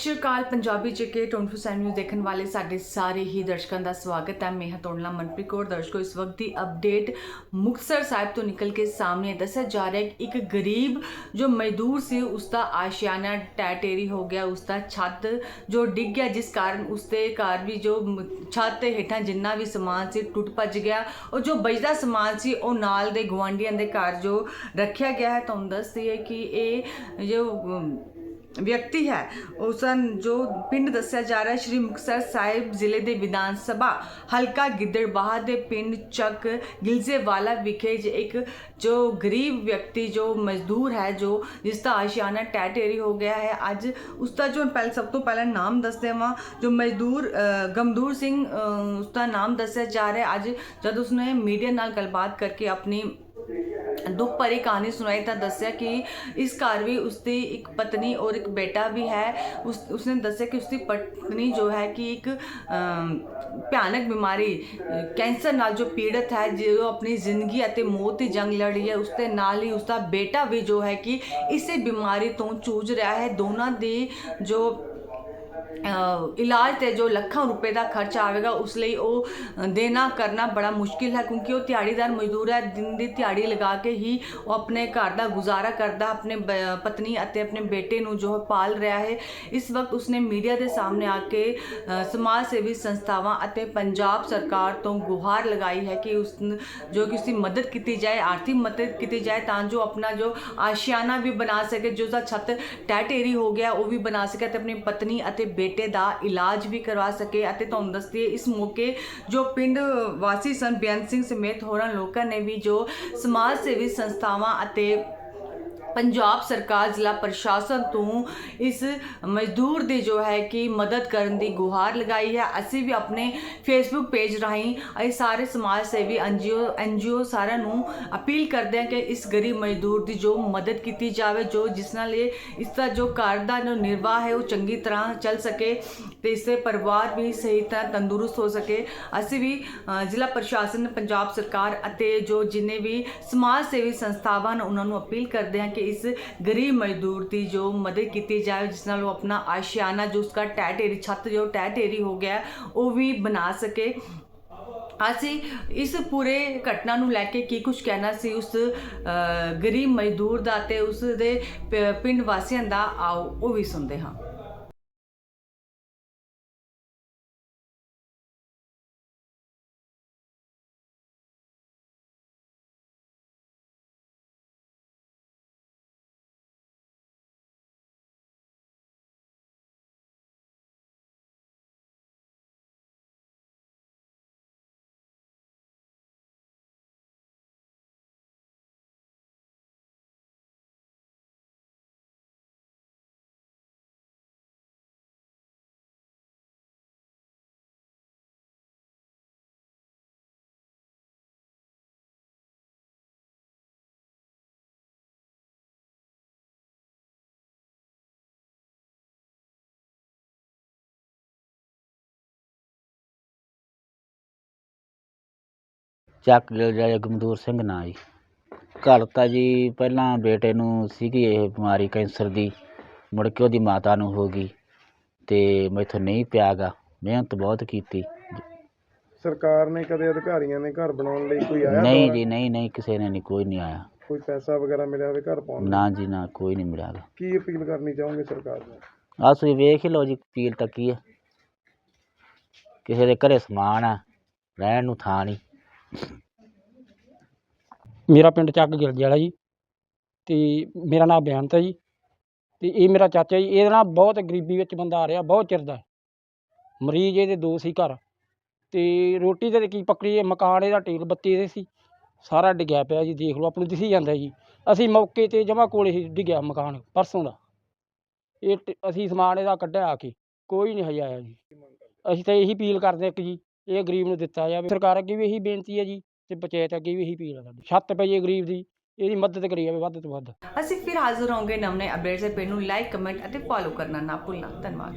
ਸ਼੍ਰੀ Akal Punjabi JK 24 news ਦੇਖਣ ਵਾਲੇ ਸਾਡੇ ਸਾਰੇ ਹੀ ਦਰਸ਼ਕਾਂ ਦਾ ਸਵਾਗਤ ਹੈ। ਮੈਂ ਹਾਂ ਤੋੜਲਾ ਮਨਪ੍ਰੀਤ ਕੌਰ। ਦਰਸ਼ਕੋ, ਇਸ ਵਕਤ ਦੀ ਅਪਡੇਟ ਮੁਕਤਸਰ ਸਾਹਿਬ ਤੋਂ ਨਿਕਲ ਕੇ ਸਾਹਮਣੇ ਦੱਸਿਆ ਜਾ ਰਿਹਾ ਹੈ ਕਿ ਇੱਕ ਗਰੀਬ ਜੋ ਮਜ਼ਦੂਰ ਸੀ ਉਸ ਦਾ ਆਸ਼ਿਆਨਾ ਟੈਟੇਰੀ ਹੋ ਗਿਆ ਉਸ ਦਾ ਛੱਤ ਜੋ ਡਿੱਗ ਗਿਆ, ਜਿਸ ਕਾਰਨ ਉਸ ਦੇ ਘਰ ਵੀ ਜੋ ਛੱਤ ਦੇ ਹੇਠਾਂ ਜਿੰਨਾ ਵੀ ਸਮਾਨ ਸੀ ਟੁੱਟ ਭੱਜ ਗਿਆ। ਔਰ ਜੋ ਬਚਦਾ ਸਮਾਨ ਸੀ, ਉਹ ਨਾਲ ਦੇ ਗੁਆਂਢੀਆਂ ਦੇ ਘਰ ਜੋ ਰੱਖਿਆ ਗਿਆ ਹੈ। ਤੁਹਾਨੂੰ ਦੱਸਦੀ ਹੈ ਕਿ ਇਹ ਜੋ ਵਿਅਕਤੀ ਹੈ। ਉਸ ਜੋ ਪਿੰਡ ਦੱਸਿਆ ਜਾ ਰਿਹਾ ਸ਼੍ਰੀ ਮੁਕਤਸਰ ਸਾਹਿਬ ਜ਼ਿਲ੍ਹੇ ਦੇ ਵਿਧਾਨ ਸਭਾ ਹਲਕਾ ਗਿੱਦੜਬਾਹਾ ਦੇ ਪਿੰਡ ਚੱਕ ਗਿਲਜ਼ੇਵਾਲਾ ਵਿਖੇ ਜੇ ਇੱਕ ਜੋ ਗਰੀਬ ਵਿਅਕਤੀ ਜੋ ਮਜ਼ਦੂਰ ਹੈ ਜੋ ਜਿਸ ਦਾ ਆਸ਼ਿਆਨਾ ਟੈਟੇਰੀ ਹੋ ਗਿਆ ਹੈ ਅੱਜ ਉਸ ਦਾ ਜੋ ਪਹਿਲ ਸਭ ਤੋਂ ਪਹਿਲਾਂ ਨਾਮ ਦੱਸਦੇ ਹਾਂ ਜੋ ਮਜ਼ਦੂਰ ਗਮਦੂਰ ਸਿੰਘ ਅ, ਉਸ ਦਾ ਨਾਮ ਦੱਸਿਆ ਜਾ ਰਿਹਾ ਅੱਜ ਜਦ ਉਸਨੇ ਮੀਡੀਆ ਨਾਲ ਗੱਲਬਾਤ ਕਰਕੇ ਆਪਣੀ ਦੁੱਖ ਭਰੀ ਕਹਾਣੀ ਸੁਣਾਈ ਤਾਂ ਦੱਸਿਆ ਕਿ ਇਸ ਘਰ ਵੀ ਉਸਦੀ ਇੱਕ ਪਤਨੀ ਔਰ ਇੱਕ ਬੇਟਾ ਵੀ ਹੈ। ਉਸ, ਉਸਨੇ ਦੱਸਿਆ ਕਿ ਉਸਦੀ ਪਤਨੀ ਜੋ ਹੈ ਕਿ ਇੱਕ ਭਿਆਨਕ ਬਿਮਾਰੀ ਕੈਂਸਰ ਨਾਲ ਜੋ ਪੀੜਤ ਹੈ, ਜੋ ਆਪਣੀ ਜ਼ਿੰਦਗੀ ਅਤੇ ਮੌਤ ਦੀ ਜੰਗ ਲੜ ਰਹੀ ਹੈ ਉਸ ਦੇ ਨਾਲ ਹੀ ਉਸਦਾ ਬੇਟਾ ਵੀ ਜੋ ਹੈ ਕਿ ਇਸੇ ਬਿਮਾਰੀ ਤੋਂ ਜੂਝ ਰਿਹਾ ਹੈ। ਦੋਨਾਂ ਦੀ ਜੋ ਇਲਾਜ ਤੇ ਜੋ ਲੱਖਾਂ ਰੁਪਏ ਦਾ ਖਰਚ ਆਵੇਗਾ, ਉਸ ਲਈ ਉਹ ਦੇਣਾ ਕਰਨਾ ਬੜਾ ਮੁਸ਼ਕਿਲ ਹੈ, ਕਿਉਂਕਿ ਉਹ ਦਿਹਾੜੀਦਾਰ ਮਜ਼ਦੂਰ ਹੈ, ਦਿਨ ਦੀ ਦਿਹਾੜੀ ਲਗਾ ਕੇ ਹੀ ਉਹ ਆਪਣੇ ਘਰ ਦਾ ਗੁਜ਼ਾਰਾ ਕਰਦਾ, ਆਪਣੇ ਬ- ਪਤਨੀ ਅਤੇ ਆਪਣੇ ਬੇਟੇ ਨੂੰ ਜੋ ਪਾਲ ਰਿਹਾ ਹੈ। ਇਸ ਵਕਤ ਉਸਨੇ ਮੀਡੀਆ ਦੇ ਸਾਹਮਣੇ ਆ ਕੇ ਸਮਾਜ ਸੇਵੀ ਸੰਸਥਾਵਾਂ ਅਤੇ ਪੰਜਾਬ ਸਰਕਾਰ ਤੋਂ ਗੁਹਾਰ ਲਗਾਈ ਹੈ ਕਿ ਉਸ, ਜੋ ਕਿ ਉਸਦੀ ਮਦਦ ਕੀਤੀ ਜਾਏ, ਆਰਥਿਕ ਮਦਦ ਕੀਤੀ ਜਾਏ, ਤਾਂ ਜੋ ਆਪਣਾ ਜੋ ਆਸ਼ਿਆਨਾ ਵੀ ਬਣਾ ਸਕੇ, ਜੋ ਉਸਦਾ ਛੱਤ ਟੈਟੇਰੀ ਹੋ ਗਿਆ, ਉਹ ਵੀ ਬਣਾ ਸਕੇ ਤੇ ਆਪਣੀ ਪਤਨੀ ਅਤੇ ਬੇਟੇ ਦਾ ਇਲਾਜ ਵੀ ਕਰਵਾ ਸਕੇ ਅਤੇ ਤੁਹਾਨੂੰ ਦੱਸਦੀ ਇਸ ਮੌਕੇ ਜੋ ਪਿੰਡ ਵਾਸੀ ਸਨ ਬੇਅੰਤ ਸਿੰਘ ਸਮੇਤ ਹੋਰਾਂ ਲੋਕਾਂ ਨੇ ਵੀ ਜੋ ਸਮਾਜ ਸੇਵੀ ਸੰਸਥਾਵਾਂ ਅਤੇ ਪੰਜਾਬ ਸਰਕਾਰ, ਜ਼ਿਲ੍ਹਾ ਪ੍ਰਸ਼ਾਸਨ ਤੋਂ ਇਸ ਮਜ਼ਦੂਰ ਦੀ ਜੋ ਹੈ ਕਿ ਮਦਦ ਕਰਨ ਦੀ ਗੁਹਾਰ ਲਗਾਈ ਹੈ। ਅਸੀਂ ਵੀ ਆਪਣੇ ਫੇਸਬੁੱਕ ਪੇਜ ਰਾਹੀਂ ਇਹ ਸਾਰੇ ਸਮਾਜ ਸੇਵੀ ਐਨਜੀਓ ਐਨਜੀਓ ਸਾਰਿਆਂ ਨੂੰ ਅਪੀਲ ਕਰਦੇ ਹਾਂ ਕਿ ਇਸ ਗਰੀਬ ਮਜ਼ਦੂਰ ਦੀ ਜੋ ਮਦਦ ਕੀਤੀ ਜਾਵੇ, ਜੋ ਜਿਸ ਨਾਲ ਇਹ, ਇਸ ਦਾ ਜੋ ਘਰ ਦਾ ਜੋ ਨਿਰਵਾਹ ਹੈ, ਉਹ ਚੰਗੀ ਤਰ੍ਹਾਂ ਚੱਲ ਸਕੇ ਤੇ ਇਸ ਦੇ ਪਰਿਵਾਰ ਵੀ ਸਹੀ ਤਰ੍ਹਾਂ ਤੰਦਰੁਸਤ ਹੋ ਸਕੇ। ਅਸੀਂ ਵੀ ਜ਼ਿਲ੍ਹਾ ਪ੍ਰਸ਼ਾਸਨ, ਪੰਜਾਬ ਸਰਕਾਰ ਅਤੇ ਜੋ ਜਿੰਨੇ ਵੀ ਸਮਾਜ ਸੇਵੀ ਸੰਸਥਾਵਾਂ ਨੇ ਉਹਨਾਂ ਨੂੰ ਅਪੀਲ ਕਰਦੇ ਹਾਂ ਕਿ ਇਸ ਗਰੀਬ ਮਜ਼ਦੂਰ ਦੀ ਜੋ ਮਦਦ ਕੀਤੀ ਜਾਵੇ, ਜਿਸ ਨਾਲ ਉਹ ਆਪਣਾ ਆਸ਼ਿਆਨਾ, ਜੋ ਉਸਕਾ ਟੈ ਢੇਰੀ, ਛੱਤ ਜੋ ਟੈ ਢੇਰੀ ਹੋ ਗਿਆ, ਉਹ ਵੀ ਬਣਾ ਸਕੇ। ਅਸੀਂ ਇਸ ਪੂਰੇ ਘਟਨਾ ਨੂੰ ਲੈ ਕੇ ਕੀ ਕੁਝ ਕਹਿਣਾ ਸੀ, ਉਸ ਗਰੀਬ ਮਜ਼ਦੂਰ ਦਾ ਤੇ ਉਸ ਦੇ ਪਿੰਡ ਵਾਸੀਆਂ ਦਾ, ਆਓ ਉਹ ਵੀ ਸੁਣਦੇ ਹਾਂ। ਚੱਕ ਗਿਲ ਜਾਏ ਗਮਦੂਰ ਸਿੰਘ ਨਾਂ ਜੀ ਘਰ ਤਾਂ ਜੀ ਪਹਿਲਾਂ ਬੇਟੇ ਨੂੰ ਸੀਗੀ ਇਹ ਬਿਮਾਰੀ ਕੈਂਸਰ ਦੀ ਮੁੜ ਕੇ ਉਹਦੀ ਮਾਤਾ ਨੂੰ ਹੋ ਗਈ ਤੇ ਮੈਥੋਂ ਨਹੀਂ ਪਿਆਗਾ ਮਿਹਨਤ ਬਹੁਤ ਕੀਤੀ ਸਰਕਾਰ ਨੇ ਕਦੇ ਅਧਿਕਾਰੀਆਂ ਨੇ ਘਰ ਬਣਾਉਣ ਲਈ ਕੋਈ ਆਇਆ ਨਹੀਂ? ਜੀ ਨਹੀਂ ਨਹੀਂ ਕਿਸੇ ਨੇ ਨਹੀਂ ਕੋਈ ਨਹੀਂ ਆਇਆ ਕੋਈ ਪੈਸਾ ਵਗੈਰਾ ਮਿਲਿਆ ਹੋਵੇ ਘਰ ਪਾਉਣ ਲਈ? ਨਾ ਜੀ ਨਾ ਕੋਈ ਨਹੀਂ ਮਿਲਿਆ ਗਾ। ਕੀ ਅਪੀਲ ਕਰਨੀ ਚਾਹੋਗੇ ਸਰਕਾਰ ਨੂੰ ਆਹ ਤੁਸੀਂ ਵੇਖ ਹੀ ਲਓ ਜੀ ਪੀਲ ਤਾਂ ਕੀ ਹੈ ਕਿਸੇ ਦੇ ਘਰੇ ਸਮਾਨ ਆ ਰਹਿਣ ਨੂੰ ਥਾਂ ਨਹੀਂ ਮੇਰਾ ਪਿੰਡ ਚੱਕ ਗਿਲਜੇ ਵਾਲਾ ਜੀ ਤੇ ਮੇਰਾ ਨਾਮ ਬੇਅੰਤ ਹੈ ਜੀ ਤੇ ਇਹ ਮੇਰਾ ਚਾਚਾ ਜੀ, ਇਹਦੇ ਨਾਲ ਬਹੁਤ ਗਰੀਬੀ ਵਿੱਚ ਬੰਦਾ ਆ ਰਿਹਾ, ਬਹੁਤ ਚਿਰ ਦਾ। ਮਰੀਜ਼ ਇਹਦੇ ਦੋ ਸੀ ਘਰ ਤੇ ਰੋਟੀ ਤੇ ਕੀ ਪੱਕੜੀ ਇਹ ਮਕਾਨ, ਇਹਦਾ ਟੇਲ ਬੱਤੀ ਇਹਦੇ ਸੀ। ਸਾਰਾ ਡਿੱਗਿਆ ਪਿਆ ਜੀ, ਦੇਖ ਲਓ ਆਪਾਂ ਨੂੰ ਦਿਸੀ ਜਾਂਦਾ ਜੀ। ਅਸੀਂ ਮੌਕੇ ਤੇ ਜਮਾ ਕੋਲੇ ਹੀ ਡਿੱਗਿਆ ਮਕਾਨ, ਪਰਸੋਂ ਦਾ। ਇਹ ਟ- ਅਸੀਂ ਸਮਾਨ ਇਹਦਾ ਕੱਢਿਆ ਆ ਕੇ, ਕੋਈ ਨਹੀਂ ਹਜੇ ਆਇਆ ਜੀ। ਅਸੀਂ ਤਾਂ ਇਹੀ ਅਪੀਲ ਕਰਦੇ ਹਾਂ ਕਿ ਜੀ ਇਹ ਗਰੀਬ ਨੂੰ ਦਿੱਤਾ ਜਾਵੇ। ਸਰਕਾਰ ਅੱਗੇ ਵੀ ਇਹੀ ਬੇਨਤੀ ਹੈ ਜੀ ਤੇ ਪੰਚਾਇਤ ਅੱਗੇ ਵੀ ਇਹੀ ਅਪੀਲ ਹੈ ਸਾਡੀ। ਛੱਤ ਪਈ ਹੈ ਗਰੀਬ ਦੀ, ਇਹਦੀ ਮਦਦ ਕਰੀ ਜਾਵੇ ਵੱਧ ਤੋਂ ਵੱਧ। ਅਸੀਂ ਫਿਰ ਹਾਜ਼ਰ ਹੋਵਾਂਗੇ ਨਵੇਂ ਅਪਡੇਟਸ ਦੇ ਪੇਜ ਨੂੰ। ਲਾਈਕ, ਕਮੈਂਟ ਅਤੇ ਫੋਲੋ ਕਰਨਾ ਨਾ ਭੁੱਲਣਾ। ਧੰਨਵਾਦ।